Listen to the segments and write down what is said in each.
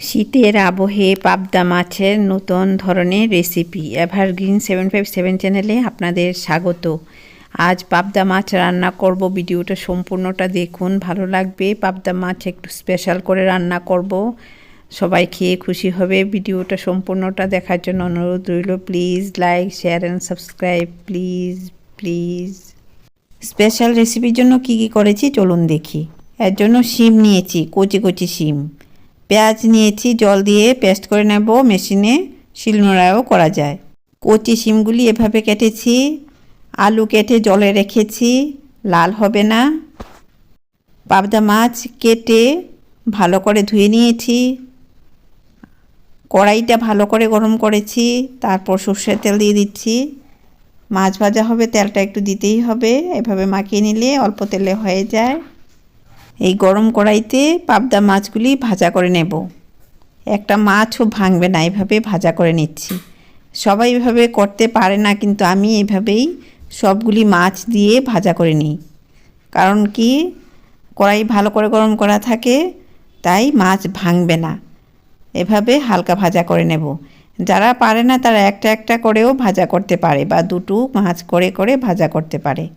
শীতের আবহে পাবদা মাছের নতুন ধরনের recipe evergreen seven five seven চ্যানেলে আপনাদের স্বাগত। আজ পাবদা মাছ রান্না করব, ভিডিওটা সম্পূর্ণটা দেখুন, ভালো লাগবে, পাবদা মাছ একটু স্পেশাল করে রান্না করব। সবাই খেয়ে খুশি হবে, ভিডিওটা সম্পূর্ণটা দেখার জন্য অনুরোধ রইল please like share and subscribe please please special রেসিপির জন্য কি কি করেছি, চলুন দেখি। এর জন্য শিম নিয়েছি, কচি কচি শিম। পেঁয়াজ নিয়েছি, জল দিয়ে পেস্ট করে নেব, মেশিনে শিলনোড়ায়ও করা যায়। কচি শিমগুলি এভাবে কেটেছি, আলু কেটে জলে রেখেছি, লাল হবে না। পাবদা মাছ কেটে ভালো করে ধুয়ে নিয়েছি, কড়াইটা ভালো করে গরম করেছি, তারপর সর্ষের তেল দিয়ে দিচ্ছি। মাছ ভাজা হবে, তেলটা একটু দিতেই হবে, এভাবে মাখিয়ে নিলে অল্প তেলে হয়ে যায়। এই গরম কড়াইতে পাবদা মাছগুলি ভাজা করে নেব। একটা মাছও ভাঙবে না, এভাবে ভাজা করে নিচ্ছি। সবাই এভাবে করতে পারে না, কিন্তু আমি এভাবেই সবগুলি মাছ দিয়ে ভাজা করে নিই। কারণ কি? কড়াই ভালো করে গরম করা থাকে, তাই মাছ ভাঙবে না। এভাবে হালকা ভাজা করে নেব। যারা পারে না, তারা একটা একটা করেও ভাজা করতে পারে বা দুটো মাছ করে করে ভাজা করতে পারে।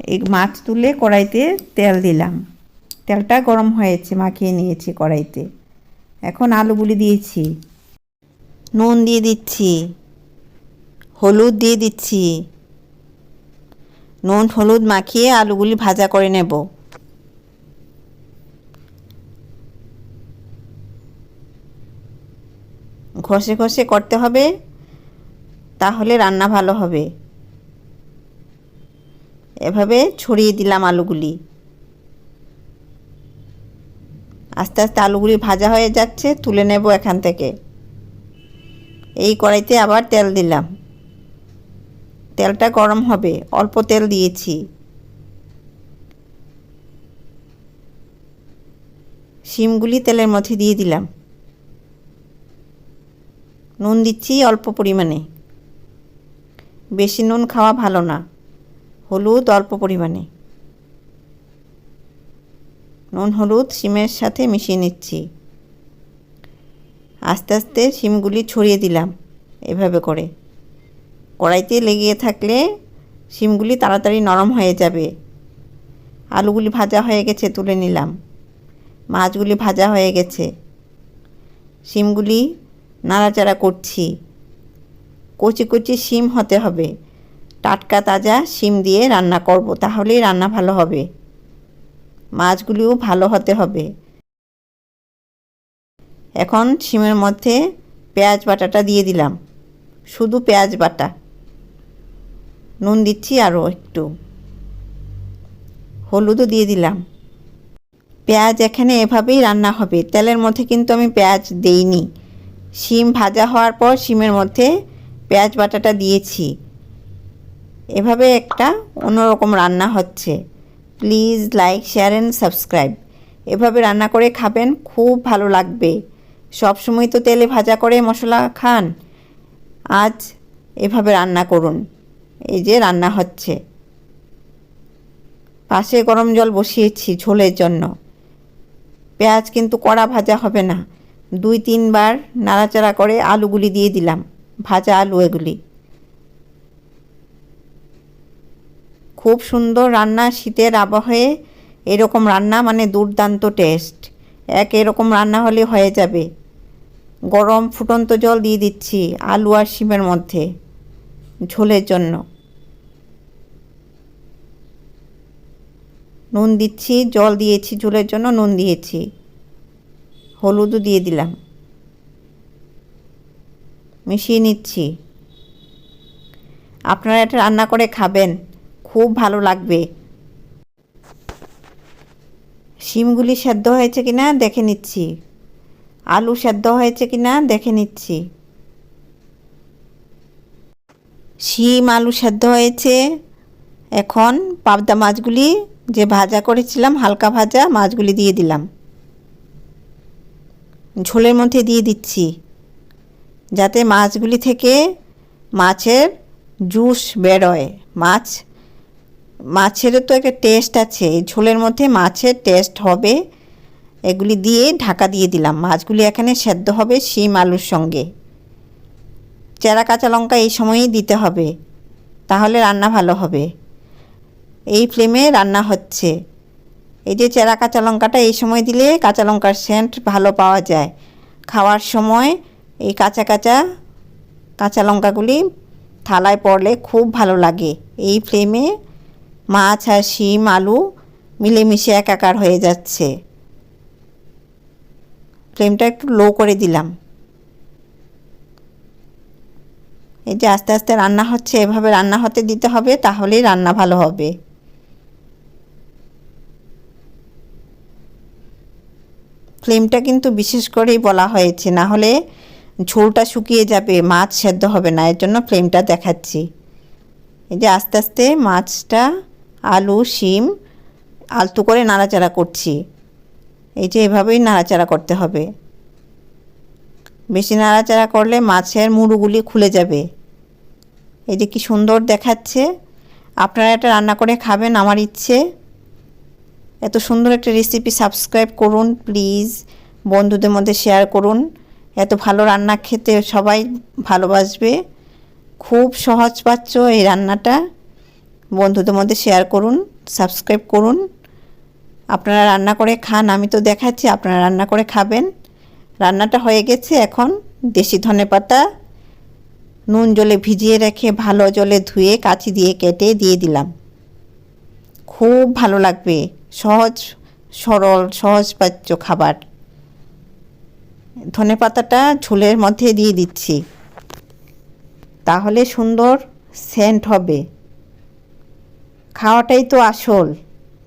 এই মাছ তুলে কড়াইতে তেল দিলাম। তেলটা গরম হয়েছে, মাখিয়ে নিয়েছি কড়াইতে। এখন আলুগুলি দিয়েছি। নুন দিয়ে দিচ্ছি। হলুদ দিয়ে দিচ্ছি। নুন, হলুদ মাখিয়ে আলুগুলি ভাজা করে নেব। ঘষে ঘষে করতে হবে, তাহলে রান্না ভালো হবে। এভাবে ছড়িয়ে দিলাম আলুগুলি। আস্তে আস্তে আলুগুলি ভাজা হয়ে যাচ্ছে, তুলে নেব এখান থেকে। এই কড়াইতে আবার তেল দিলাম। তেলটা গরম হবে, অল্প তেল দিয়েছি। শিমগুলি তেলের মধ্যে দিয়ে দিলাম। নুন দিচ্ছি অল্প পরিমাণে। বেশি নুন খাওয়া ভালো না। হলুদ অল্প পরিমাণে। নুন, হলুদ শিমের সাথে মিশিয়ে নিচ্ছি। আস্তে আস্তে শিমগুলি ছড়িয়ে দিলাম এভাবে করে। কড়াইতে লেগে থাকলে শিমগুলি তাড়াতাড়ি নরম হয়ে যাবে। আলুগুলি ভাজা হয়ে গেছে তুলে নিলাম। মাছগুলি ভাজা হয়ে গেছে। শিমগুলি নাড়াচাড়া করছি। কচি কচি শিম হতে হবে। টাটকা তাজা শিম দিয়ে রান্না করব, তাহলেই রান্না ভালো হবে। মাছগুলিও ভালো হতে হবে। এখন শিমের মধ্যে পেঁয়াজ বাটাটা দিয়ে দিলাম। শুধু পেঁয়াজ বাটা। নুন দিচ্ছি আরও একটু। হলুদও দিয়ে দিলাম। পেঁয়াজ এখানে এভাবেই রান্না হবে। তেলের মধ্যে কিন্তু আমি পেঁয়াজ দেইনি। শিম ভাজা হওয়ার পর শিমের মধ্যে পেঁয়াজ বাটাটা দিয়েছি। এভাবে একটা অন্যরকম রান্না হচ্ছে। Please like, share and subscribe. এভাবে রান্না করে খাবেন, খুব ভালো লাগবে। সব সময় তো তেলে ভাজা করে মশলা খান। আজ এভাবে রান্না করুন। এই যে রান্না হচ্ছে। পাশে গরম জল বসিয়েছি ঝোলের জন্য। পেঁয়াজ কিন্তু কড়া ভাজা হবে না। দুই, তিনবার নাড়াচাড়া করে আলুগুলি দিয়ে দিলাম। ভাজা আলু এগুলি। খুব সুন্দর রান্না, শীতের আবহে এরকম রান্না মানে দুর্দান্ত টেস্ট এক এরকম রান্না হলে হয়ে যাবে। গরম ফুটন্ত জল দিয়ে দিচ্ছি আলু আর শিমের মধ্যে, ঝোলের জন্য। নুন দিচ্ছি, জল দিয়েছি, ঝোলের জন্য নুন দিয়েছি। হলুদও দিয়ে দিলাম। মিশিয়ে নিচ্ছি। আপনারা এটা রান্না করে খাবেন। খুব ভালো লাগবে। শিমগুলি সেদ্ধ হয়েছে কিনা দেখে নিচ্ছি। আলু সেদ্ধ হয়েছে কিনা দেখে নিচ্ছি। শিম, আলু সেদ্ধ হয়েছে। এখন পাবদা মাছগুলি যে ভাজা করেছিলাম, হালকা ভাজা মাছগুলি দিয়ে দিলাম। ঝোলের মধ্যে দিয়ে দিচ্ছি। যাতে মাছগুলি থেকে মাছের জুস বেরোয়। মাছ মাছেরও তো একটা টেস্ট আছে। এই ঝোলের মধ্যে মাছের টেস্ট হবে, এগুলি দিয়ে ঢাকা দিয়ে দিলাম। মাছগুলি এখানে সেদ্ধ হবে শিম আলুর সঙ্গে। চেরা কাঁচা লঙ্কা এই সময়ই দিতে হবে, তাহলে রান্না ভালো হবে। এই ফ্লেমে রান্না হচ্ছে। এই যে চেরা কাঁচা লঙ্কাটা এই সময় দিলে কাঁচা লঙ্কার সেন্ট ভালো পাওয়া যায়। খাওয়ার সময় এই কাঁচা কাঁচা কাঁচা লঙ্কাগুলি থালায় পড়লে খুব ভালো লাগে। এই ফ্লেমে মাছ আর শিম, আলু মিলেমিশে একাকার হয়ে যাচ্ছে। ফ্লেমটা একটু লো করে দিলাম। এই যে আস্তে আস্তে রান্না হচ্ছে, এভাবে রান্না হতে দিতে হবে, তাহলেই রান্না ভালো হবে। ফ্লেমটা কিন্তু বিশেষ করেই বলা হয়েছে, না হলে ঝোলটা শুকিয়ে যাবে, মাছ সেদ্ধ হবে না, এর জন্য ফ্লেমটা দেখাচ্ছি। এই যে আস্তে আস্তে মাছটা আলু, শিম, আলতু করে নাড়াচাড়া করছি। এই যে এভাবেই নাড়াচাড়া করতে হবে। বেশি নাড়াচাড়া করলে মাছের মুড়ুগুলি খুলে যাবে। এই যে কি সুন্দর দেখাচ্ছে। আপনারা এটা রান্না করে খাবেন, আমার ইচ্ছে। এত সুন্দর একটা রেসিপি সাবস্ক্রাইব করুন প্লিজ বন্ধুদের মধ্যে শেয়ার করুন। এত ভালো রান্না খেতে সবাই ভালোবাসবে। খুব সহজ পাচ্ছ এই রান্নাটা। বন্ধুদের মধ্যে শেয়ার করুন সাবস্ক্রাইব করুন। আপনারা রান্না করে খান, আমি তো দেখাচ্ছি, আপনারা রান্না করে খাবেন। রান্নাটা হয়ে গেছে এখন দেশি ধনে পাতা, নুন জলে ভিজিয়ে রেখে ভালো জলে ধুয়ে কাঁচি দিয়ে কেটে দিয়ে দিলাম। খুব ভালো লাগবে, সহজ, সরল, সহজ পাচ্য খাবার। ধনে পাতাটা ঝোলের মধ্যে দিয়ে দিচ্ছি। তাহলে সুন্দর সেন্ট হবে। খাওয়াটাই তো আসল।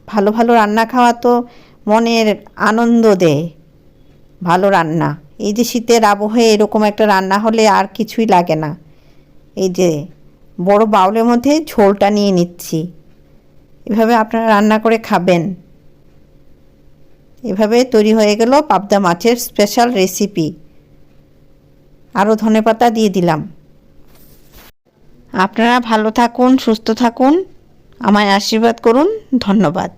ভালো ভালো রান্না খাওয়া তো মনের আনন্দ দেয়। ভালো রান্না। এই যে শীতের আবহে এরকম একটা রান্না হলে আর কিছুই লাগে না। এই যে বড় বাউলের মধ্যে ঝোলটা নিয়ে নিচ্ছি। এভাবে আপনারা রান্না করে খাবেন। এভাবে তৈরি হয়ে গেল পাবদা মাছের স্পেশাল রেসিপি আরও ধনেপাতা দিয়ে দিলাম। আপনারা ভালো থাকুন, সুস্থ থাকুন। আমায় আশীর্বাদ করুন ধন্যবাদ।